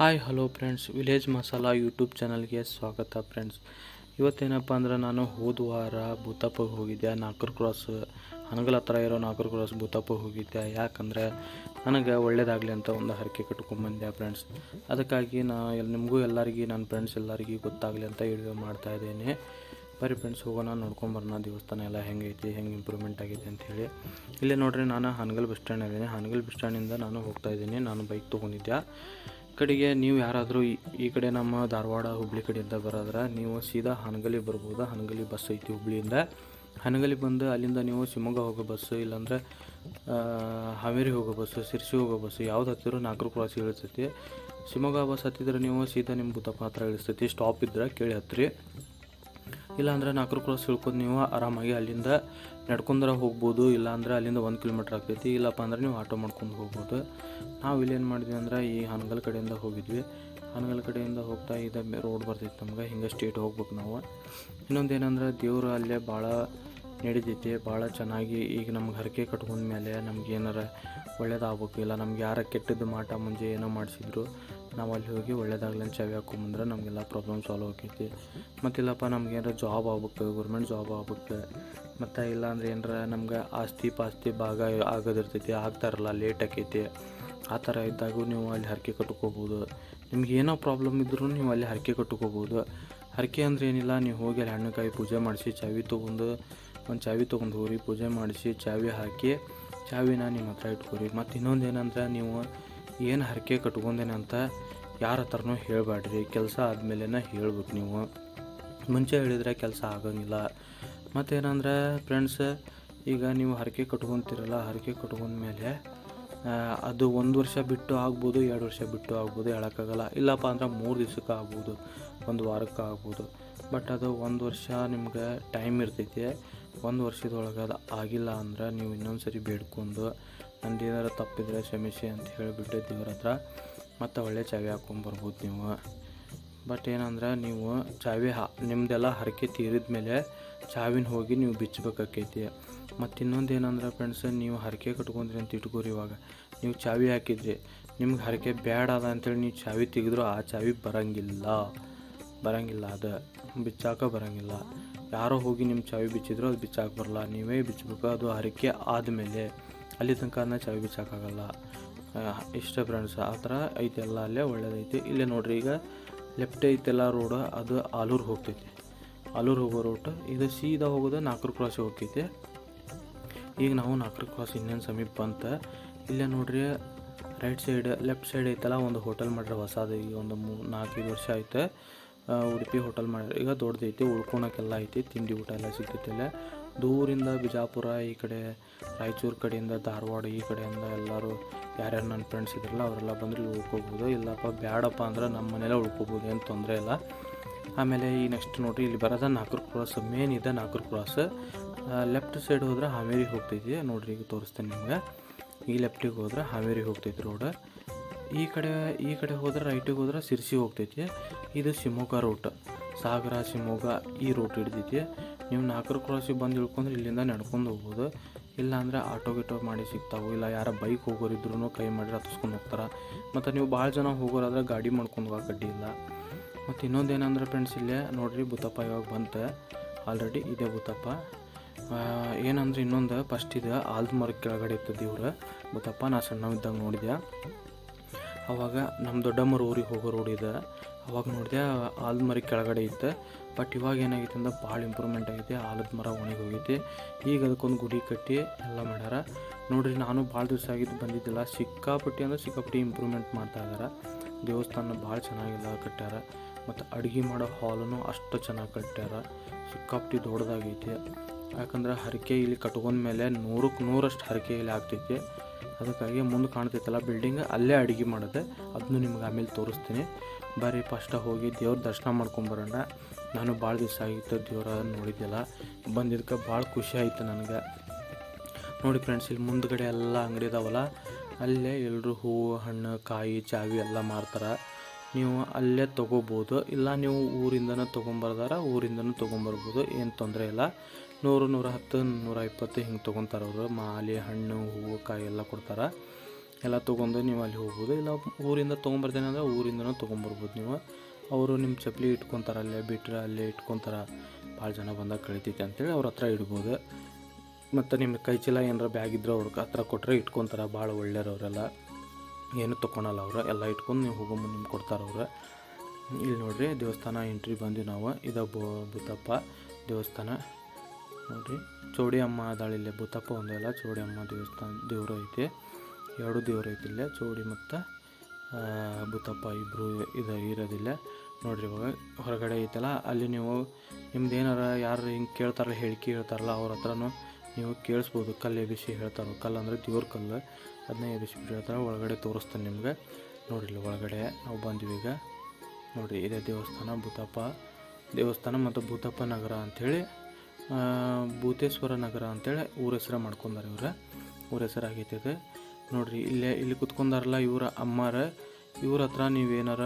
Hi, hello friends. Village masala YouTube ಚಾನಲ್ಗೆ ಸ್ವಾಗತ friends. ಇವತ್ತೇನಪ್ಪ ಅಂದ್ರೆ ನಾನು ಹೋದ ವಾರ ಭೂತಾಪಗೆ ಹೋಗಿದ್ದೆ. ನಾಲ್ಕರ ಕ್ರಾಸ್, ಹನಗಲ್ ಹತ್ರ ಇರೋ ನಾಲ್ಕರ ಕ್ರಾಸ್ ಭೂತಾಪಗೆ ಹೋಗಿದ್ದೆ. ಯಾಕಂದರೆ ನನಗೆ ಒಳ್ಳೇದಾಗಲಿ ಅಂತ ಒಂದು ಹರಕೆ ಕಟ್ಕೊಂಬಂದೆ ಫ್ರೆಂಡ್ಸ್. ಅದಕ್ಕಾಗಿ ನಾ ಎಲ್ಲಿ ನಿಮಗೂ ಎಲ್ಲರಿಗೂ ನನ್ನ ಫ್ರೆಂಡ್ಸ್ ಎಲ್ಲರಿಗೂ ಗೊತ್ತಾಗಲಿ ಅಂತ ವಿಡಿಯೋ ಮಾಡ್ತಾ ಇದ್ದೇನೆ. ಬರಿ ಫ್ರೆಂಡ್ಸ್, ಹೋಗೋಣ ನೋಡ್ಕೊಂಬರೋಣ ದೇವಸ್ಥಾನ ಎಲ್ಲ ಹೆಂಗೈತಿ, ಹೆಂಗೆ ಇಂಪ್ರೂವ್ಮೆಂಟ್ ಆಗೈತೆ ಅಂಥೇಳಿ ಇಲ್ಲೇ ನೋಡ್ರಿ, ನಾನು ಹನಗಲ್ ಬಸ್ ಸ್ಟ್ಯಾಂಡ್ ಇದ್ದೀನಿ ಹನಗಲ್ ಬಸ್ ಸ್ಟ್ಯಾಂಡಿಂದ ನಾನು ಹೋಗ್ತಾ ಇದ್ದೀನಿ. ನಾನು ಬೈಕ್ ತೊಗೊಂಡಿದ್ದೆ ಕಡೆಗೆ ನೀವು ಯಾರಾದರೂ ಈ ಕಡೆ ನಮ್ಮ ಧಾರವಾಡ ಹುಬ್ಳಿ ಕಡೆಯಿಂದ ಬರೋದ್ರೆ, ನೀವು ಸೀದಾ ಹನಗಲಿ ಬರ್ಬೋದು? ಹನಗಲಿ ಬಸ್ ಐತಿ ಹುಬ್ಳಿಯಿಂದ. ಹನಗಲಿ ಬಂದು ಅಲ್ಲಿಂದ ನೀವು ಶಿವಮೊಗ್ಗ ಹೋಗೋ ಬಸ್ಸು ಇಲ್ಲಾಂದ್ರೆ ಹಾವೇರಿ ಹೋಗೋ ಬಸ್ಸು ಸಿರ್ಸಿ ಹೋಗೋ ಬಸ್ಸು ಯಾವ್ದು ಹತ್ತಿರೋ ನಾಲ್ಕು ಕ್ರಾಸ್ ಇಳಿಸ್ತೈತಿ ಶಿವಮೊಗ್ಗ ಬಸ್ ಹತ್ತಿದ್ರೆ ನೀವು ಸೀದಾ ನಿಮ್ಮ ಬುತ್ತಪ್ಪ ಹತ್ರ ಇಳಿಸ್ತೈತಿ. ಸ್ಟಾಪ್ ಇದ್ರೆ ಕೇಳಿ ಹತ್ತಿರಿ ಇಲ್ಲಾಂದ್ರೆ ನಾಲ್ಕು ಕ್ರಾಸ್ ಇಳ್ಕೊಂಡು ನೀವು ಆರಾಮಾಗಿ ಅಲ್ಲಿಂದ ನಡ್ಕೊಂಡ್ರೆ ಹೋಗ್ಬೋದು, ಇಲ್ಲಾಂದ್ರೆ ಅಲ್ಲಿಂದ ಒಂದು ಕಿಲೋಮೀಟ್ರ್ ಆಗ್ತೈತಿ. ಇಲ್ಲಪ್ಪ ಅಂದ್ರೆ ನೀವು ಆಟೋ ಮಾಡ್ಕೊಂಡು ಹೋಗ್ಬೋದು. ನಾವು ಏನು ಮಾಡಿದ್ವಿ ಅಂದ್ರೆ ಈ ಹನಗಲ್ ಕಡೆಯಿಂದ ಹೋಗಿದ್ವಿ. ಹನಗಲ್ ಕಡೆಯಿಂದ ಹೋಗ್ತಾ ಇದ್ದ ರೋಡ್ ಬರ್ತೈತೆ ನಮ್ಗೆ, ಹಿಂಗೆ ಸ್ಟೇಟ್ ಹೋಗ್ಬೇಕು ನಾವು. ಇನ್ನೊಂದು ಏನಂದ್ರೆ ದೇವರು ಅಲ್ಲೇ ಭಾಳ ನಡೀತೈತಿ ಭಾಳ ಚೆನ್ನಾಗಿ ಈಗ ನಮ್ಗೆ ಹರಕೆ ಕಟ್ಕೊಂಡ್ಮೇಲೆ ನಮ್ಗೆ ಏನಾರ ಒಳ್ಳೇದಾಗಬೇಕು ಇಲ್ಲ, ನಮ್ಗೆ ಯಾರ ಕೆಟ್ಟದ್ದು ಮಾಟ ಮುಂಜೆ ಏನೋ ಮಾಡಿಸಿದ್ರು. ನಾವು ಅಲ್ಲಿ ಹೋಗಿ ಒಳ್ಳೇದಾಗಲಿ ಅಂತ ಚಾವಿ ಹಾಕೊಂಬಂದ್ರೆ ನಮಗೆಲ್ಲ ಪ್ರಾಬ್ಲಮ್ ಸಾಲ್ವ್ ಆಕೈತಿ ಮತ್ತಿಲ್ಲಪ್ಪ ನಮ್ಗೆ ಏನಾರ ಜಾಬ್ ಆಗ್ಬೇಕು ಗೌರ್ಮೆಂಟ್ ಜಾಬ್ ಆಗ್ಬೇಕು ಮತ್ತು ಇಲ್ಲ ಅಂದ್ರೆ ಏನಾರ ನಮ್ಗೆ ಆಸ್ತಿ ಪಾಸ್ತಿ ಭಾಗ ಆಗೋದಿರ್ತೈತಿ, ಆಗ್ತಾರಲ್ಲ ಲೇಟ್ ಆಕೈತಿ. ಆ ಥರ ಇದ್ದಾಗೂ ನೀವು ಅಲ್ಲಿ ಹರಕೆ ಕಟ್ಕೋಬೋದು. ನಿಮ್ಗೆ ಏನೋ ಪ್ರಾಬ್ಲಮ್ ಇದ್ರೂ ನೀವು ಅಲ್ಲಿ ಹರಕೆ ಕಟ್ಕೋಬೋದು. ಹರಕೆ ಅಂದ್ರೆ ಏನಿಲ್ಲ, ನೀವು ಹೋಗಿ ಅಲ್ಲಿ ಹಣ್ಣುಕಾಯಿ ಪೂಜೆ ಮಾಡಿಸಿ, ಚಾವಿ ತೊಗೊಂಡು ಒಂದು ಚಾವಿ ತೊಗೊಂಡು ಹೋಗ್ರಿ ಪೂಜೆ ಮಾಡಿಸಿ, ಚಾವಿ ಹಾಕಿ, ಚಾವಿನ ನಿಮ್ಮ ಹತ್ರ ಇಟ್ಕೊರಿ. ಮತ್ತು ಇನ್ನೊಂದು ಏನಂದ್ರೆ ನೀವು ಏನು ಹರಕೆ ಕಟ್ಕೊಂಡೇನಂತ ಯಾರ ಹತ್ರನೂ ಹೇಳಬೇಡ್ರಿ ಕೆಲಸ ಆದಮೇಲೆ ಹೇಳ್ಬೇಕು ನೀವು. ಮುಂಚೆ ಹೇಳಿದರೆ ಕೆಲಸ ಆಗೋಂಗಿಲ್ಲ. ಮತ್ತೇನಂದ್ರೆ ಫ್ರೆಂಡ್ಸ್ ಈಗ ನೀವು ಹರಕೆ ಕಟ್ಕೊತೀರಲ್ಲ, ಹರಕೆ ಕಟ್ಕೊಂಡ್ಮೇಲೆ ಮೇಲೆ ಅದು ಒಂದು ವರ್ಷ ಬಿಟ್ಟು ಆಗ್ಬೋದು, ಎರಡು ವರ್ಷ ಬಿಟ್ಟು ಆಗ್ಬೋದು, ಹೇಳೋಕ್ಕಾಗಲ್ಲ. ಇಲ್ಲಪ್ಪ ಅಂದ್ರೆ ಮೂರು ದಿವ್ಸಕ್ಕೆ ಆಗ್ಬೋದು, ಒಂದು ವಾರಕ್ಕೆ ಆಗ್ಬೋದು. ಬಟ್ ಅದು ಒಂದು ವರ್ಷ ನಿಮ್ಗೆ ಟೈಮ್ ಇರ್ತೈತಿ. ಒಂದು ವರ್ಷದೊಳಗೆ ಅದು ಆಗಿಲ್ಲ ಅಂದ್ರೆ ನೀವು ಇನ್ನೊಂದು ಸರಿ ಬೇಡ್ಕೊಂಡು ನಂದು ಏನಾರು ತಪ್ಪಿದ್ರೆ ಕ್ಷಮಿಸಿ ಅಂತ ಹೇಳಿಬಿಟ್ಟು ದೇವ್ರ ಹತ್ರ ಮತ್ತು ಒಳ್ಳೆ ಚಾವಿ ಹಾಕ್ಕೊಂಬರ್ಬೋದು ನೀವು. ಬಟ್ ಏನಂದ್ರೆ ನೀವು ಚಾವಿ ಹಾ ನಿಮ್ಮದೆಲ್ಲ ಹರಕೆ ತೀರಿದ ಮೇಲೆ ಚಾವಿನ ಹೋಗಿ ನೀವು ಬಿಚ್ಚಬೇಕಾಕೈತಿ ಮತ್ತು ಇನ್ನೊಂದು ಏನಂದ್ರೆ ಫ್ರೆಂಡ್ಸ್ ನೀವು ಹರಕೆ ಕಟ್ಕೊಂಡ್ರಿ ಅಂತ ಇಟ್ಕೋರಿ ಇವಾಗ. ನೀವು ಚಾವಿ ಹಾಕಿದ್ರಿ, ನಿಮ್ಗೆ ಹರಕೆ ಬ್ಯಾಡ ಅದ ಅಂತೇಳಿ ನೀವು ಚಾವಿ ತೆಗೆದ್ರು ಆ ಚಾವಿ ಬರಂಗಿಲ್ಲ. ಬರಂಗಿಲ್ಲ, ಅದು ಬಿಚ್ಚಾಕ ಬರಂಗಿಲ್ಲ. ಯಾರೋ ಹೋಗಿ ನಿಮ್ಮ ಚಾವಿ ಬಿಚ್ಚಿದ್ರು ಅದು ಬಿಚ್ಚಾಕ ಬರಲ್ಲ. ನೀವೇ ಬಿಚ್ಚಬೇಕು ಅದು ಹರಕೆ ಆದಮೇಲೆ. ಅಲ್ಲಿ ತನಕ ಅದನ್ನ ಚಾವಿ ಬಿಚ್ಚಾಕಾಗಲ್ಲ ಇಷ್ಟ ಫ್ರೆಂಡ್ಸ್ ಆ ಥರ ಐತೆ, ಎಲ್ಲ ಅಲ್ಲೇ ಒಳ್ಳೇದೈತಿ. ಇಲ್ಲೇ ನೋಡ್ರಿ, ಈಗ ಲೆಫ್ಟ್ ಐತೆಲ್ಲ ರೋಡ್ ಅದು ಆಲೂರು ಹೋಗ್ತೈತಿ. ಆಲೂರು ಹೋಗೋ ರೂಟ್ ಇದು ಸೀದಾ ಹೋಗೋದು ನಾಲ್ಕರ ಕ್ರಾಸ್ ಹೋಗ್ತೈತಿ. ಈಗ ನಾವು ನಾಲ್ಕರ ಕ್ರಾಸ್ ಇನ್ನೇನು ಸಮೀಪ ಬಂತ ಇಲ್ಲೇ ನೋಡ್ರಿ ರೈಟ್ ಸೈಡ್ ಲೆಫ್ಟ್ ಸೈಡ್ ಐತಲ್ಲ, ಒಂದು ಹೋಟೆಲ್ ಮಾಡ್ರೆ ಹೊಸದು, ಈಗ ಒಂದು ಮೂ, ನಾಲ್ಕೈದು ವರ್ಷ ಆಯ್ತು. ಉಡುಪಿ ಹೋಟೆಲ್ ಮಾಡ್ಯಾರ ಈಗ ದೊಡ್ಡದೈತಿ ಉಳ್ಕೊಳಕ್ಕೆಲ್ಲ ಐತಿ, ತಿಂಡಿ ಊಟ ಎಲ್ಲ ಸಿಗ್ತೈತಿ ದೂರಿಂದ ಬಿಜಾಪುರ, ಈ ಕಡೆ ರಾಯಚೂರು ಕಡೆಯಿಂದ ಧಾರವಾಡ, ಈ ಕಡೆಯಿಂದ ಎಲ್ಲರೂ ಯಾರ್ಯಾರು ನನ್ನ ಫ್ರೆಂಡ್ಸ್ ಇದ್ರಲ್ಲ, ಅವರೆಲ್ಲ ಬಂದ್ರೆ ಇಲ್ಲಿ ಉಳ್ಕೋಬೋದು. ಇಲ್ಲಪ್ಪ, ಬ್ಯಾಡಪ್ಪ ಅಂದ್ರೆ ನಮ್ಮ ಮನೇಲೆ ಉಳ್ಕೋಬೋದು, ಏನು ತೊಂದರೆ ಇಲ್ಲ. ಆಮೇಲೆ ಈ ನೆಕ್ಸ್ಟ್ ನೋಡಿರಿ, ಇಲ್ಲಿ ಬರೋದ ನಾಕರ್ ಕ್ರಾಸ್ ಮೇನ್ ಇದೆ ನಾಕರ್ ಕ್ರಾಸ್ ಲೆಫ್ಟ್ ಸೈಡ್ ಹೋದ್ರೆ ಹಾವೇರಿ ಹೋಗ್ತೈತಿ. ನೋಡ್ರಿ, ಈಗ ತೋರಿಸ್ತೇನೆ ನಿಮ್ಗೆ. ಈ ಲೆಫ್ಟಿಗೆ ಹೋದ್ರೆ ಹಾವೇರಿ ಹೋಗ್ತೈತಿ ರೋಡ್ ಈ ಕಡೆ ಈ ಕಡೆ ಹೋದ್ರೆ ರೈಟಿಗೆ ಹೋದ್ರೆ ಸಿರ್ಸಿ ಹೋಗ್ತೈತಿ. ಇದು ಶಿವಮೊಗ್ಗ ರೂಟ್ ಸಾಗರ, ಶಿವಮೊಗ್ಗ ಈ ರೂಟ್ ಹಿಡ್ದೈತಿ. ನೀವು ನಾಲ್ಕರ ಕ್ರಾಸಿಗೆ ಬಂದು ಇಳ್ಕೊಂಡ್ರೆ ಇಲ್ಲಿಂದ ನಡ್ಕೊಂಡು ಹೋಗ್ಬೋದು. ಇಲ್ಲ ಅಂದರೆ ಆಟೋ ಗಿಟೋ ಮಾಡಿ ಸಿಗ್ತಾವೆ. ಇಲ್ಲ ಯಾರ ಬೈಕ್ ಹೋಗೋರಿದ್ರು ಕೈ ಮಾಡಿ ಹತ್ತಿಸ್ಕೊಂಡು ಹೋಗ್ತಾರೆ. ಮತ್ತು ನೀವು ಭಾಳ ಜನ ಹೋಗೋರಾದ್ರೆ ಗಾಡಿ ಮಾಡ್ಕೊಂಡು ಹೋಗೋ ಗಡ್ಡಿ ಇಲ್ಲ. ಮತ್ತು ಇನ್ನೊಂದು ಏನಂದ್ರೆ ಫ್ರೆಂಡ್ಸ್ ಇಲ್ಲೇ ನೋಡಿರಿ ಬುತ್ತಪ್ಪ ಇವಾಗ ಬಂತೆ. ಆಲ್ರೆಡಿ ಇದೆ ಬುತ್ತಪ್ಪ ಏನಂದ್ರೆ ಇನ್ನೊಂದು ಫಸ್ಟ್ ಇದು ಆಲ್ದ ಮರ ಕೆಳಗಡೆ ಇತ್ತು ದೇವ್ರು. ಬುತ್ತಪ್ಪ ನಾ ಸಣ್ಣವಿದ್ದಾಗ ನೋಡಿದೆ ಅವಾಗ ನಮ್ಮ ದೊಡ್ಡಮ್ಮರು ಊರಿಗೆ ಹೋಗೋ ರೋಡ್ ಇದೆ. ಅವಾಗ ನೋಡಿದೆ ಆಲದ ಮರ ಕೆಳಗಡೆ ಇತ್ತು. ಬಟ್ ಇವಾಗ ಏನಾಗಿತ್ತು ಅಂದ್ರೆ ಭಾಳ ಇಂಪ್ರೂವ್ಮೆಂಟ್ ಆಗೈತೆ. ಆಲದ ಮರ ಒಣಗಿ ಹೋಗೈತಿ. ಈಗ ಅದಕ್ಕೊಂದು ಗುಡಿ ಕಟ್ಟಿ ಎಲ್ಲ ಮಾಡ್ಯಾರ. ನೋಡಿರಿ, ನಾನು ಭಾಳ ದಿವಸ ಆಗಿದ್ದು ಬಂದಿದ್ದಿಲ್ಲ. ಸಿಕ್ಕಾಪಟ್ಟಿ ಅಂದ್ರೆ ಸಿಕ್ಕಾಪಟ್ಟಿ ಇಂಪ್ರೂವ್ಮೆಂಟ್ ಮಾಡ್ತಾ ಇದ್ದಾರೆ ದೇವಸ್ಥಾನ ಭಾಳ ಚೆನ್ನಾಗಿಲ್ಲ ಕಟ್ಟ್ಯಾರ ಮತ್ತು ಅಡುಗೆ ಮಾಡೋ ಹಾಲನ್ನು ಅಷ್ಟು ಚೆನ್ನಾಗಿ ಕಟ್ಟ್ಯಾರ ಸಿಕ್ಕಾಪಟ್ಟಿ ದೊಡ್ಡದಾಗೈತಿ. ಯಾಕಂದ್ರೆ ಹರಕೆ ಇಲ್ಲಿ ಕಟ್ಕೊಂಡ್ಮೇಲೆ ನೂರಕ್ಕೆ ನೂರಷ್ಟು ಹರಕೆ ಇಲ್ಲಿ ಆಗ್ತೈತಿ. ಅದಕ್ಕಾಗಿ ಮುಂದೆ ಕಾಣ್ತೈತಲ್ಲ ಬಿಲ್ಡಿಂಗ್ ಅಲ್ಲೇ ಅಡುಗೆ ಮಾಡೋದು ಅದನ್ನು ನಿಮ್ಗೆ ಆಮೇಲೆ ತೋರಿಸ್ತೀನಿ. ಬರೀ ಫಸ್ಟ್ ಹೋಗಿ ದೇವ್ರ ದರ್ಶನ ಮಾಡ್ಕೊಂಬರೋಣ ನಾನು ಭಾಳ ದಿವಸ ಆಗಿತ್ತು ದೇವ್ರ ನೋಡಿದ್ದೆಲ್ಲ ಬಂದಿದ್ದಕ್ಕೆ ಭಾಳ ಖುಷಿ ಆಯಿತು ನನಗೆ. ನೋಡಿ ಫ್ರೆಂಡ್ಸ್ ಇಲ್ಲಿ ಮುಂದ್ಗಡೆ ಎಲ್ಲ ಅಂಗಡಿ ಇದಾವಲ್ಲ, ಅಲ್ಲೇ ಎಲ್ಲರೂ ಹೂವು ಹಣ್ಣು, ಕಾಯಿ, ಚಾವಿ ಎಲ್ಲ ಮಾರ್ತಾರೆ. ನೀವು ಅಲ್ಲೇ ತೊಗೋಬೋದು, ಇಲ್ಲ ನೀವು ಊರಿಂದನೂ ತೊಗೊಂಬರ್ದಾರ, ಊರಿಂದನೂ ತೊಗೊಂಬರ್ಬೋದು, ಏನು ತೊಂದರೆ ಇಲ್ಲ. ನೂರು, ನೂರ ಹತ್ತು, ನೂರ ಇಪ್ಪತ್ತು ಹಿಂಗೆ ತೊಗೊತಾರೆ ಅವರು. ಮಾಲೆ, ಹಣ್ಣು, ಹೂವು, ಕಾಯಿ ಎಲ್ಲ ಕೊಡ್ತಾರೆ. ಎಲ್ಲ ತೊಗೊಂಡು ನೀವು ಅಲ್ಲಿ ಹೋಗ್ಬೋದು. ಇಲ್ಲ ಊರಿಂದ ತೊಗೊಂಬರ್ತೇನೆ ಅಂದರೆ ಊರಿಂದನೂ ತೊಗೊಂಬರ್ಬೋದು ನೀವು. ಅವರು ನಿಮ್ಮ ಚಪ್ಪಲಿ ಇಟ್ಕೊತಾರೆ ಅಲ್ಲೇ ಬಿಟ್ಟರೆ ಅಲ್ಲೇ ಇಟ್ಕೊತಾರ. ಭಾಳ ಜನ ಬಂದಾಗ ಕಳಿತೈತೆ ಅಂತೇಳಿ ಅವ್ರ ಹತ್ರ ಇಡ್ಬೋದು. ಮತ್ತು ನಿಮ್ಮ ಕೈ ಚೀಲ ಏನಾರ ಬ್ಯಾಗ್ ಇದ್ರೆ ಅವ್ರ ಹತ್ರ ಕೊಟ್ಟರೆ ಇಟ್ಕೊತಾರೆ. ಭಾಳ ಒಳ್ಳೆಯವ್ರು ಅವರೆಲ್ಲ. ಏನು ತೊಗೊಳಲ್ಲ ಅವರು. ಎಲ್ಲ ಇಟ್ಕೊಂಡು ನೀವು ಹೋಗೋ ಮುಂದೆ ನಿಮ್ಗೆ ಕೊಡ್ತಾರೆ ಅವರು. ಇಲ್ಲಿ ನೋಡ್ರಿ ದೇವಸ್ಥಾನ, ಎಂಟ್ರಿ ಬಂದ್ವಿ ನಾವು. ಇದು ಬು, ಬುತ್ತಪ್ಪ ದೇವಸ್ಥಾನ. ನೋಡ್ರಿ ಚೌಡಿ ಅಮ್ಮ ಅದಾಳೆ ಇಲ್ಲಿ ಒಂದೇ ಒಂದಲ್ಲ ಚೌಡಿ ಅಮ್ಮ ದೇವಸ್ಥಾನ, ದೇವರು ಐತಿ. ಎರಡು ದೇವರು ಐತಿ ಇಲ್ಲೇ, ಚೌಡಿ ಮತ್ತು ಭೂತಪ್ಪ ಇಬ್ಬರು ಇದು ಇರೋದಿಲ್ಲ. ನೋಡಿರಿ ಇವಾಗ ಹೊರಗಡೆ ಐತಲ್ಲ, ಅಲ್ಲಿ ನೀವು ನಿಮ್ದು ಏನಾರ ಯಾರು ಹಿಂಗೆ ಕೇಳ್ತಾರಲ್ಲ ಹೇಳಿಕೆ ಹೇಳ್ತಾರಲ್ಲ ಅವ್ರ ಹತ್ರನೂ ನೀವು ಕೇಳಿಸ್ಬೋದು. ಕಲ್ಲು ಎಬಿಸಿ ಹೇಳ್ತಾರೆ, ಕಲ್ಲು ಅಂದರೆ ದೇವ್ರ ಕಲ್ಲು. ಅದನ್ನ ಎಬಿಸಿ ಹೇಳ್ತಾರೆ, ಒಳಗಡೆ ತೋರಿಸ್ತಾನೆ ನಿಮ್ಗೆ. ನೋಡ್ರಿ ಇಲ್ಲಿ ಒಳಗಡೆ ನಾವು ಬಂದ್ವಿ ಈಗ. ನೋಡಿರಿ ಇದೇ ದೇವಸ್ಥಾನ ಭೂತಪ್ಪ. ದೇವಸ್ಥಾನ ಮತ್ತು ಭೂತಪ್ಪ ನಗರ ಅಂಥೇಳಿ ಭೂತೇಶ್ವರ ನಗರ ಅಂತೇಳಿ ಊರ ಹೆಸರು ಮಾಡ್ಕೊಂಡಾರೆ ಇವ್ರ. ಊರ ಹೆಸರು ಆಗೈತೆ ಇದು ನೋಡ್ರಿ, ಇಲ್ಲೇ, ಇಲ್ಲಿ ಕುತ್ಕೊಂಡಾರಲ್ಲ ಇವರ ಅಮ್ಮಾರ. ಇವ್ರ ಹತ್ರ ನೀವೇನಾರ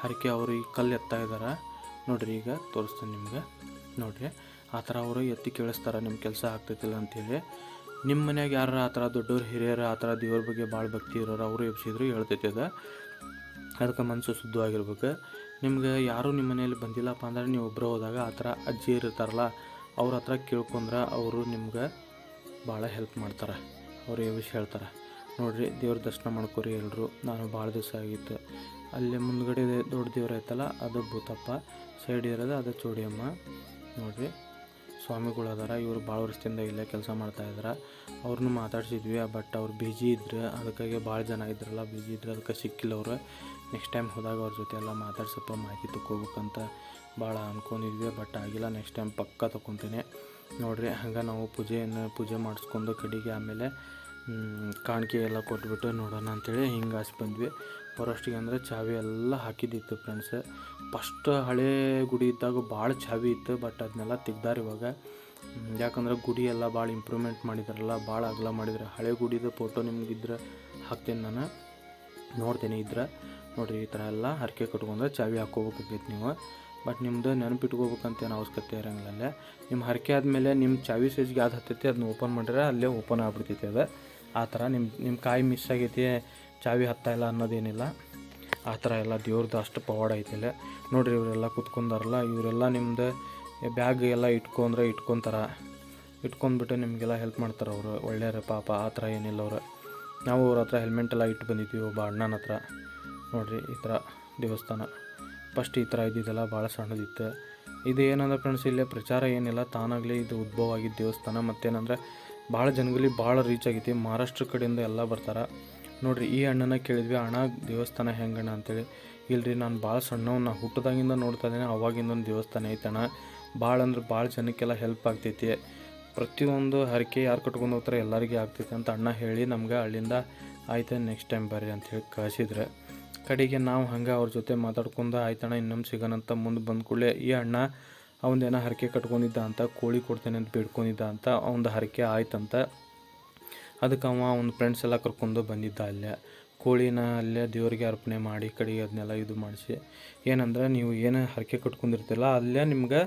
ಹರಕೆ ಅವರು ಈ ಕಲ್ಲು ಎತ್ತಾ ಇದ್ದಾರೆ ನೋಡಿರಿ ಈಗ ತೋರಿಸ್ತೀನಿ ನಿಮ್ಗೆ. ನೋಡಿರಿ, ಆ ಥರ ಅವರು ಎತ್ತಿ ಕೇಳಿಸ್ತಾರೆ ನಿಮ್ಮ ಕೆಲಸ ಆಗ್ತೈತಿಲ್ಲ ಅಂತೇಳಿ. ನಿಮ್ಮ ಮನ್ಯಾಗ ಯಾರು ಆ ಥರ ದೊಡ್ಡವ್ರು ಹಿರಿಯರು ಆ ಥರ ದೇವ್ರ ಬಗ್ಗೆ ಭಾಳ ಭಕ್ತಿ ಇರೋರು ಅವರು ಎಬ್ಸಿದ್ರು ಹೇಳ್ತೈತೆ ಅದು. ಅದಕ್ಕೆ ಮನಸ್ಸು ಶುದ್ಧವಾಗಿರ್ಬೇಕು ನಿಮ್ಗೆ ಯಾರೂ ನಿಮ್ಮ ಮನೆಯಲ್ಲಿ ಬಂದಿಲ್ಲಪ್ಪ ಅಂದ್ರೆ ನೀವು ಒಬ್ಬರು ಹೋದಾಗ ಆ ಥರ ಅಜ್ಜಿ ಇರ್ತಾರಲ್ಲ ಅವ್ರ ಹತ್ರ ಕೇಳ್ಕೊಂಡ್ರೆ ಅವರು ನಿಮ್ಗೆ ಭಾಳ ಹೆಲ್ಪ್ ಮಾಡ್ತಾರೆ. ಅವ್ರು ಈ ವಿಷಯ ಹೇಳ್ತಾರೆ. ನೋಡಿರಿ, ದೇವ್ರ ದರ್ಶನ ಮಾಡ್ಕೊರಿ ಎಲ್ಲರೂ ನಾನು ಭಾಳ ದಿವಸ ಆಗಿತ್ತು. ಅಲ್ಲಿ ಮುಂದ್ಗಡೆ ದೊಡ್ಡ ದೇವ್ರು ಐತಲ್ಲ, ಅದು ಭೂತಪ್ಪ. ಸೈಡ್ ಇರೋದು ಅದು ಚೋಡಿಯಮ್ಮ. ನೋಡಿರಿ, ಸ್ವಾಮಿಗಳು ಅದಾರ. ಇವರು ಭಾಳ ವರ್ಷದಿಂದ ಇಲ್ಲೇ ಕೆಲಸ ಮಾಡ್ತಾ ಇದ್ದಾರೆ ಅವ್ರನ್ನೂ ಮಾತಾಡ್ಸಿದ್ವಿ ಬಟ್ ಅವ್ರು ಬಿಜಿ ಇದ್ರು. ಅದಕ್ಕಾಗಿ ಭಾಳ ಜನ ಇದ್ರಲ್ಲ ಬಿಜಿ ಇದ್ರು. ಅದಕ್ಕೆ ಸಿಕ್ಕಿಲ್ಲ ಅವರು. ನೆಕ್ಸ್ಟ್ ಟೈಮ್ ಹೋದಾಗ ಅವ್ರ ಜೊತೆ ಎಲ್ಲ ಮಾತಾಡ್ಸಪ್ಪ, ಮಾಹಿತಿ ತಗೋಬೇಕಂತ ಭಾಳ ಅಂದ್ಕೊಂಡಿದ್ವಿ ಬಟ್ ಆಗಿಲ್ಲ. ನೆಕ್ಸ್ಟ್ ಟೈಮ್ ಪಕ್ಕ ತೊಗೊತೀನಿ ನೋಡಿರಿ, ಹಂಗೆ ನಾವು ಪೂಜೆಯನ್ನು ಪೂಜೆ ಮಾಡಿಸ್ಕೊಂಡು ಕಡೆಗೆ ಆಮೇಲೆ ಕಾಣಿಕೆ ಎಲ್ಲ ಕೊಟ್ಬಿಟ್ಟು ನೋಡೋಣ ಅಂತೇಳಿ ಹಿಂಗೆ ಆಸೆ ಬಂದ್ವಿ. ಬರೋಷ್ಟಿಗೆ ಅಂದರೆ ಚಾವಿ ಎಲ್ಲ ಹಾಕಿದ್ದಿತ್ತು ಫ್ರೆಂಡ್ಸ್ ಫಸ್ಟ್ ಹಳೇ ಗುಡಿ ಇದ್ದಾಗ ಭಾಳ ಚಾವಿ ಇತ್ತು ಬಟ್ ಅದನ್ನೆಲ್ಲ ತೆಗ್ದಾರ ಇವಾಗ. ಯಾಕಂದ್ರೆ ಗುಡಿ ಎಲ್ಲ ಭಾಳ ಇಂಪ್ರೂವ್ಮೆಂಟ್ ಮಾಡಿದಾರಲ್ಲ, ಭಾಳ ಅಗಲ ಮಾಡಿದ್ರೆ. ಹಳೆ ಗುಡಿದು ಫೋಟೋ ನಿಮ್ಗಿದ್ರೆ ಹಾಕ್ತೀನಿ ನಾನು. ನೋಡ್ತೀನಿ ಇದ್ರೆ. ನೋಡಿರಿ, ಈ ಥರ ಎಲ್ಲ ಹರಕೆ ಕಟ್ಕೊಂಡ್ರೆ ಚಾವಿ ಹಾಕ್ಕೋಬೇಕಾಗೈತೆ ನೀವು. ಬಟ್ ನಿಮ್ದು ನೆನಪಿಟ್ಕೋಬೇಕಂತೇನು ಅವಶ್ಯಕತೆ ಇರೋಂಗಿಲ್ಲ ನಿಮ್ಮ ಹರಕೆ ಆದಮೇಲೆ ನಿಮ್ಮ ಚಾವಿ ಸೈಜ್ಗೆ ಯಾವ್ದು ಹತ್ತೈತಿ ಅದನ್ನ ಓಪನ್ ಮಾಡಿದ್ರೆ ಅಲ್ಲೇ ಓಪನ್ ಆಗ್ಬಿಡ್ತೈತಿ ಅದು. ಆ ಥರ ನಿಮ್ಮ ನಿಮ್ಮ ಕಾಯಿ ಮಿಸ್ ಆಗೈತಿ, ಚಾವಿ ಹತ್ತಾಯಿಲ್ಲ ಅನ್ನೋದೇನಿಲ್ಲ. ಆ ಥರ ಎಲ್ಲ ದೇವ್ರದ್ದು ಅಷ್ಟು ಪವಾಡ ಐತಿಲ್ಲ ನೋಡಿರಿ ಇವರೆಲ್ಲ ಕುತ್ಕೊಂಡಾರಲ್ಲ, ಇವರೆಲ್ಲ ನಿಮ್ಮದು ಬ್ಯಾಗ್ ಎಲ್ಲ ಇಟ್ಕೊಂಡ್ರೆ ಇಟ್ಕೊತಾರ. ಇಟ್ಕೊಂಡ್ಬಿಟ್ಟು ನಿಮಗೆಲ್ಲ ಹೆಲ್ಪ್ ಮಾಡ್ತಾರೆ ಅವರು. ಒಳ್ಳೆಯವ್ರ ಪಾಪ, ಆ ಥರ ಏನಿಲ್ಲ ಅವರು. ನಾವು ಅವ್ರ ಹತ್ರ ಹೆಲ್ಮೆಟ್ ಎಲ್ಲ ಇಟ್ಟು ಬಂದಿದ್ವಿ ಒಬ್ಬ ಅಣ್ಣನ ಹತ್ರ. ನೋಡಿರಿ ಈ ಥರ ದೇವಸ್ಥಾನ. ಫಸ್ಟ್ ಈ ಥರ ಇದ್ದಿದ್ದೆಲ್ಲ ಭಾಳ ಸಣ್ಣದಿತ್ತು. ಇದು ಏನಂದ್ರೆ ಫ್ರೆಂಡ್ಸ್ ಇಲ್ಲೇ ಪ್ರಚಾರ ಏನಿಲ್ಲ, ತಾನಾಗಲಿ ಇದು ಉದ್ಭವ ಆಗಿದ್ದ ದೇವಸ್ಥಾನ. ಮತ್ತೇನಂದ್ರೆ ಭಾಳ ಜನಗಳಿಗೆ ಭಾಳ ರೀಚ್ ಆಗೈತಿ. ಮಹಾರಾಷ್ಟ್ರ ಕಡೆಯಿಂದ ಎಲ್ಲ ಬರ್ತಾರೆ. ನೋಡಿರಿ, ಈ ಅಣ್ಣನ ಕೇಳಿದ್ವಿ, ಅಣ್ಣ, ದೇವಸ್ಥಾನ ಹೆಂಗಣ್ಣ? ಅಂತೇಳಿ. ಇಲ್ರಿ, ನಾನು ಭಾಳ ಸಣ್ಣವ್ ನಾ ಹುಟ್ಟದಾಗಿಂದ ನೋಡ್ತಾ ಇದ್ದೀನಿ ಅವಾಗಿಂದೊಂದು ದೇವಸ್ಥಾನ ಐತಣ್ಣ ಭಾಳ ಅಂದ್ರೆ ಭಾಳ ಜನಕ್ಕೆಲ್ಲ ಹೆಲ್ಪ್ ಆಗ್ತೈತಿ. ಪ್ರತಿಯೊಂದು ಹರಕೆ ಯಾರು ಕಟ್ಕೊಂಡು ಹೋಗ್ತಾರೆ ಎಲ್ಲರಿಗೆ ಆಗ್ತೈತೆ ಅಂತ ಅಣ್ಣ ಹೇಳಿ ನಮ್ಗೆ ಅಲ್ಲಿಂದ, ಆಯ್ತು ನೆಕ್ಸ್ಟ್ ಟೈಮ್ ಬರ್ರಿ ಅಂತ ಹೇಳಿ ಕಳಿಸಿದ್ರೆ. ಕಡೆಗೆ ನಾವು ಹಂಗೆ ಅವ್ರ ಜೊತೆ ಮಾತಾಡ್ಕೊಂಡು ಆಯ್ತಣ್ಣ ಇನ್ನೊಮ್ಮೆ ಸಿಗೋಣಂತ ಮುಂದೆ ಬಂದ ಕೂಡಲೇ ಈ ಅಣ್ಣ ಅವನದೇನೋ ಹರಕೆ ಕಟ್ಕೊಂಡಿದ್ದ ಅಂತ, ಕೋಳಿ ಕೊಡ್ತೇನೆ ಅಂತ ಬೇಡ್ಕೊಂಡಿದ್ದ ಅಂತ ಅವನದು ಹರಕೆ ಆಯ್ತಂತ. ಅದಕ್ಕೆ ಅವ ಅವ್ನ ಫ್ರೆಂಡ್ಸ್ ಎಲ್ಲ ಕರ್ಕೊಂಡು ಬಂದಿದ್ದ ಅಲ್ಲೇ. ಕೋಳಿನ ಅಲ್ಲೇ ದೇವರಿಗೆ ಅರ್ಪಣೆ ಮಾಡಿ, ಕಡೆಗೆ ಅದನ್ನೆಲ್ಲ ಇದು ಮಾಡಿಸಿ. ಏನಂದ್ರೆ, ನೀವು ಏನು ಹರಕೆ ಕಟ್ಕೊಂಡಿರ್ತಿಲ್ಲ, ಅಲ್ಲೇ ನಿಮ್ಗೆ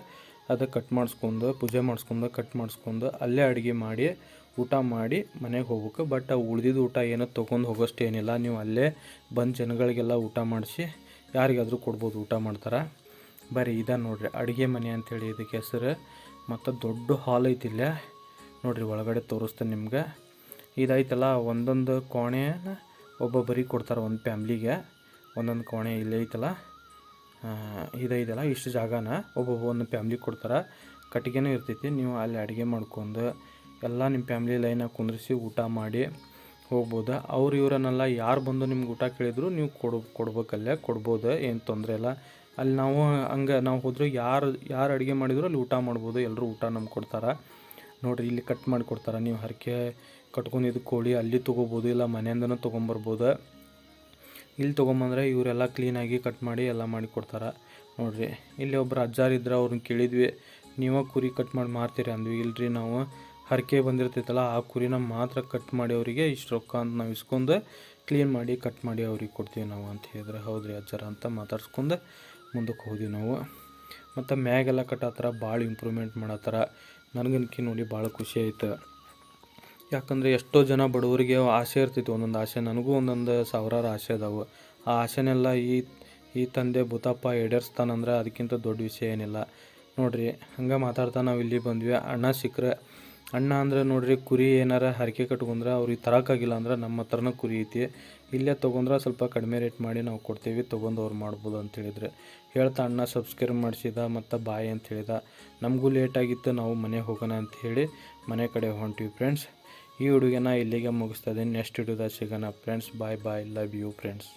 ಅದು ಕಟ್ ಮಾಡಿಸ್ಕೊಂಡು, ಪೂಜೆ ಮಾಡಿಸ್ಕೊಂಡು ಕಟ್ ಮಾಡಿಸ್ಕೊಂಡು, ಅಲ್ಲೇ ಅಡುಗೆ ಮಾಡಿ ಊಟ ಮಾಡಿ ಮನೆಗೆ ಹೋಗ್ಬೇಕು. ಬಟ್ ಉಳ್ದಿದ್ದು ಊಟ ಏನೋ ತೊಗೊಂಡು ಹೋಗೋಷ್ಟು ಏನಿಲ್ಲ. ನೀವು ಅಲ್ಲೇ ಬಂದು ಜನಗಳಿಗೆಲ್ಲ ಊಟ ಮಾಡಿಸಿ ಯಾರಿಗಾದರೂ ಕೊಡ್ಬೋದು ಊಟ ಮಾಡ್ತಾರೆ. ಬರೀ ಇದ ನೋಡ್ರಿ. ಅಡುಗೆ ಮನೆ ಅಂತೇಳಿ ಇದಕ್ಕೆ ಹೆಸರು. ಮತ್ತು ದೊಡ್ಡ ಹಾಲ್ ಐತಿಲ್ಲ ನೋಡಿರಿ, ಒಳಗಡೆ ತೋರಿಸ್ತೇನೆ ನಿಮ್ಗೆ. ಇದೈತಲ್ಲ, ಒಂದೊಂದು ಕೋಣೆನ ಒಬ್ಬೊಬ್ಬರಿಗೆ ಕೊಡ್ತಾರೆ ಒಂದು ಫ್ಯಾಮ್ಲಿಗೆ. ಒಂದೊಂದು ಕೋಣೆ ಇಲ್ಲೇ ಐತಲ್ಲ. ಇದೈತಲ್ಲ, ಇಷ್ಟು ಜಾಗನ ಒಬ್ಬೊಬ್ಬ ಒಂದು ಫ್ಯಾಮ್ಲಿಗೆ ಕೊಡ್ತಾರೆ. ಕಟ್ಟಿಗೆನೂ ಇರ್ತೈತಿ. ನೀವು ಅಲ್ಲಿ ಅಡುಗೆ ಮಾಡ್ಕೊಂಡು ಎಲ್ಲ ನಿಮ್ಮ ಫ್ಯಾಮ್ಲಿ ಲೈನಾಗ ಕುಂದ್ರಿಸಿ ಊಟ ಮಾಡಿ ಹೋಗ್ಬೋದು. ಅವ್ರು ಇವರನ್ನೆಲ್ಲ ಯಾರು ಬಂದು ನಿಮ್ಗೆ ಊಟ ಕೇಳಿದ್ರು ನೀವು ಕೊಡ್ ಕೊಡ್ಬೇಕಲ್ಲೇ ಕೊಡ್ಬೋದು, ಏನು ತೊಂದರೆ ಇಲ್ಲ. ಅಲ್ಲಿ ನಾವು ಹಂಗೆ ನಾವು ಹೋದ್ರೆ ಯಾರು ಯಾರು ಅಡುಗೆ ಮಾಡಿದ್ರು ಅಲ್ಲಿ ಊಟ ಮಾಡ್ಬೋದು ಎಲ್ಲರೂ ಊಟ ನಮ್ಗೆ ಕೊಡ್ತಾರೆ. ನೋಡಿರಿ ಇಲ್ಲಿ ಕಟ್ ಮಾಡಿ ಕೊಡ್ತಾರೆ, ನೀವು ಹರಕೆ ಕಟ್ಕೊಂಡಿದ್ದು ಕೋಳಿ ಅಲ್ಲಿ ತೊಗೋಬೋದು, ಇಲ್ಲ ಮನೆಯಿಂದನೂ ತೊಗೊಂಬರ್ಬೋದು. ಇಲ್ಲಿ ತೊಗೊಂಬಂದ್ರೆ ಇವರೆಲ್ಲ ಕ್ಲೀನಾಗಿ ಕಟ್ ಮಾಡಿ ಎಲ್ಲ ಮಾಡಿ ಕೊಡ್ತಾರೆ. ನೋಡ್ರಿ, ಇಲ್ಲಿ ಒಬ್ರು ಅಜ್ಜಾರಿದ್ರೆ ಅವ್ರನ್ನ ಕೇಳಿದ್ವಿ. ನೀವೇ ಕುರಿ ಕಟ್ ಮಾಡಿ ಮಾರ್ತೀರಿ ಅಂದ್ವಿ. ಇಲ್ಲರಿ ನಾವು ಹರಕೆ ಬಂದಿರ್ತೈತಲ್ಲ, ಆ ಕುರಿನ ಮಾತ್ರ ಕಟ್ ಮಾಡಿ ಅವರಿಗೆ ಇಷ್ಟು ರೊಕ್ಕ ಅಂತ ನಾವು ಇಸ್ಕೊಂಡೆ ಕ್ಲೀನ್ ಮಾಡಿ ಕಟ್ ಮಾಡಿ ಅವ್ರಿಗೆ ಕೊಡ್ತೀವಿ ನಾವು ಅಂತ ಹೇಳಿದ್ರೆ, ಹೌದ್ರಿ ಅಜ್ಜರ ಅಂತ ಮಾತಾಡ್ಸ್ಕೊಂಡು ಮುಂದಕ್ಕೆ ಹೋದ್ವಿ ನಾವು. ಮತ್ತು ಮ್ಯಾಗೆಲ್ಲ ಕಟ್ಟಾತರ ಭಾಳ ಇಂಪ್ರೂವ್ಮೆಂಟ್ ಮಾಡತ್ತಾರ. ನನಗನ್ಕಿ ನೋಡಿ ಭಾಳ ಖುಷಿ ಆಯಿತು. ಯಾಕಂದರೆ ಎಷ್ಟೋ ಜನ ಬಡವರಿಗೆ ಆಸೆ ಇರ್ತಿತ್ತು, ಒಂದೊಂದು ಆಸೆ, ನನಗೂ ಒಂದೊಂದು ಸಾವಿರಾರು ಆಸೆ ಅದಾವೆ. ಆ ಆಸೆನೆಲ್ಲ ಈ ಈ ತಂದೆ ಭೂತಪ್ಪ ಈಡೇರಿಸ್ತಾನಂದ್ರೆ ಅದಕ್ಕಿಂತ ದೊಡ್ಡ ವಿಷಯ ಏನಿಲ್ಲ. ನೋಡ್ರಿ, ಹಂಗೆ ಮಾತಾಡ್ತಾ ನಾವು ಇಲ್ಲಿ ಬಂದ್ವಿ. ಅಣ್ಣ ಸಿಕ್ಕರೆ ಅಣ್ಣ ಅಂದ್ರೆ ನೋಡ್ರಿ, ಕುರಿ ಏನಾರ ಹರಕೆ ಕಟ್ಕೊಂಡ್ರೆ ಅವ್ರಿಗೆ ತರೋಕ್ಕಾಗಿಲ್ಲ ಅಂದ್ರೆ ನಮ್ಮ ಹತ್ರನ ಕುರಿ ಐತಿ. ಇಲ್ಲೇ ತೊಗೊಂಡ್ರೆ ಸ್ವಲ್ಪ ಕಡಿಮೆ ರೇಟ್ ಮಾಡಿ ನಾವು ಕೊಡ್ತೀವಿ, ತೊಗೊಂಡು ಅವ್ರು ಮಾಡ್ಬೋದು ಅಂತ ಹೇಳಿದ್ರೆ. ಹೇಳ್ತಾ ಅಣ್ಣ ಸಬ್ಸ್ಕ್ರೈಬ್ ಮಾಡಿಸಿದ, ಮತ್ತು ಬಾಯ್ ಅಂತ ಹೇಳಿದ. ನಮಗೂ ಲೇಟಾಗಿತ್ತು ನಾವು ಮನೆಗೆ ಹೋಗೋಣ ಅಂತ ಹೇಳಿ ಮನೆ ಕಡೆ ಹೊಂಟಿವಿ ಫ್ರೆಂಡ್ಸ್ ಈ ಹುಡುಗನ ಇಲ್ಲಿಗೆ ಮುಗಿಸ್ತಾ ಇದ್ದೀನಿ. ನೆಕ್ಸ್ಟ್ ಹಿಡಿದ ಸಿಗೋಣ friends bye bye love you friends